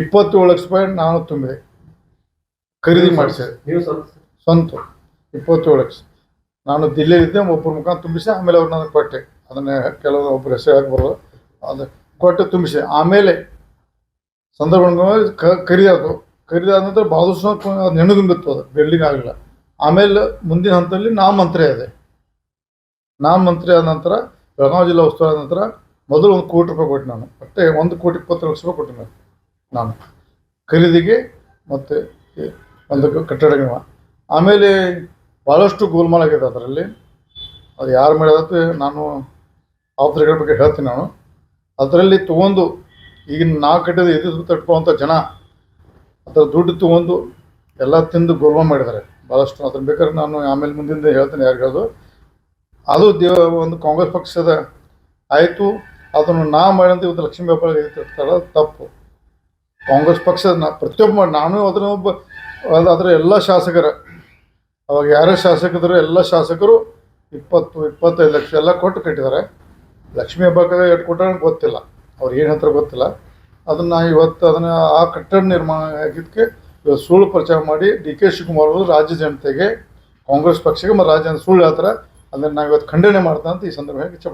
ಇಪ್ಪತ್ತೇಳು ಲಕ್ಷ ರೂಪಾಯಿ ನಾನು ತುಂಬಿದೆ. ಖರೀದಿ ಮಾಡಿಸಿದೆ. ನೀವು ಸ್ವಂತ ಇಪ್ಪತ್ತೇಳು ಲಕ್ಷ. ನಾನು ದಿಲ್ಲಿಯಲ್ಲಿದ್ದೆ ಒಬ್ಬರ ಮುಖ ತುಂಬಿಸಿ ಆಮೇಲೆ ಅವ್ರು ನನಗೆ ಕೊಟ್ಟೆ. ಅದನ್ನೇ ಕೆಲವು ಒಬ್ಬರು ಹೆಸರು ಹಾಕ್ಬಾರ್ದು ಅದು ಕೊಟ್ಟು ತುಂಬಿಸಿ. ಆಮೇಲೆ ಸಂದರ್ಭ ಕ ಖರೀದಾತು ಖರೀದಾದ ನಂತರ ಅದು ನೆಣ್ಣು ತುಂಬಿತ್ತು ಅದು. ಬಿಲ್ಡಿಂಗ್ ಆಗಲಿಲ್ಲ. ಆಮೇಲೆ ಮುಂದಿನ ಹಂತದಲ್ಲಿ ನಾ ಮಂತ್ರಿ ಆದೆ. ನಾ ಮಂತ್ರಿ ಆದ ನಂತರ ಬೆಳಗಾವಿ ಜಿಲ್ಲಾ ಉಸ್ತುವಾರಿ ಆದ ನಂತರ ಮೊದಲು ಒಂದು ಕೋಟಿ ರೂಪಾಯಿ ಕೊಟ್ಟೆ ನಾನು. ಮತ್ತೆ ಒಂದು ಕೋಟಿ ಇಪ್ಪತ್ತು ಲಕ್ಷ ರೂಪಾಯಿ ಕೊಟ್ಟೆ ನಾನು. ನಾನು. ಖರೀದಿಗೆ ಮತ್ತು ಒಂದು ಕಟ್ಟಡ ನಿರ್ಮಾಣ ಆಮೇಲೆ ಭಾಳಷ್ಟು ಗೋಲ್ಮಾಲ್ ಆಗಿದೆ ಅದರಲ್ಲಿ. ಅದು ಯಾರು ಮಾಡಿದತ್ತೆ ನಾನು ಆಫ್ರಿಕಾ ಬಗ್ಗೆ ಹೇಳ್ತೀನಿ ನಾನು. ಅದರಲ್ಲಿ ತೊಗೊಂಡು ಈಗಿನ ನಾ ಕಟ್ಟಿದ ಇದು ತಟ್ಕೊಳ್ಳುವಂಥ ಜನ ಅದರ ದುಡ್ಡು ತೊಗೊಂಡು ಎಲ್ಲ ತಿಂದು ಗೋಲ್ಮಾಲ್ ಮಾಡಿದ್ದಾರೆ. ಭಾಳಷ್ಟು ಅದ್ರ ಬೇಕಾದ್ರೆ ನಾನು ಆಮೇಲೆ ಮುಂದಿಂದ ಹೇಳ್ತೀನಿ ಯಾರು ಹೇಳೋದು. ಅದು ದೇವ ಒಂದು ಕಾಂಗ್ರೆಸ್ ಪಕ್ಷದ ಆಯಿತು. ಅದನ್ನು ನಾ ಮಾಡಿದಂತೆ ಇವತ್ತು ಲಕ್ಷ್ಮೀ ವ್ಯಾಪಾರ ತಪ್ಪು. ಕಾಂಗ್ರೆಸ್ ಪಕ್ಷದ ನಾ ಪ್ರತಿಯೊಬ್ಬ ನಾನು ಅದನ್ನ ಒಬ್ಬ ಅದು ಅದರ ಎಲ್ಲ ಶಾಸಕರ. ಅವಾಗ ಯಾರೇ ಶಾಸಕರು ಎಲ್ಲ ಶಾಸಕರು ಇಪ್ಪತ್ತು, ಇಪ್ಪತ್ತೈದು ಲಕ್ಷ ಎಲ್ಲ ಕೊಟ್ಟು ಕಟ್ಟಿದ್ದಾರೆ. ಲಕ್ಷ್ಮೀ ಹಬ್ಬಕ್ಕೆ ಎಷ್ಟು ಕೊಟ್ಟಾರ ಗೊತ್ತಿಲ್ಲ. ಅವ್ರು ಏನು ಹೇಳ್ತಾರೆ ಗೊತ್ತಿಲ್ಲ. ಅದನ್ನು ಇವತ್ತು ಅದನ್ನು ಆ ಕಟ್ಟಡ ನಿರ್ಮಾಣ ಆಗಿದ್ದಕ್ಕೆ ಇವತ್ತು ಸುಳ್ಳು ಪ್ರಚಾರ ಮಾಡಿ ಡಿ ಕೆ ಶಿವಕುಮಾರ್ ಅವರು ರಾಜ್ಯ ಜನತೆಗೆ, ಕಾಂಗ್ರೆಸ್ ಪಕ್ಷಕ್ಕೆ ಮತ್ತು ರಾಜ್ಯ ಸುಳ್ಳು ಹೇಳ್ತಾರೆ. ಅದನ್ನು ನಾವು ಇವತ್ತು ಖಂಡನೆ ಮಾಡ್ತಾ ಅಂತ ಈ ಸಂದರ್ಭದಲ್ಲಿ ಇಚ್ಛೆ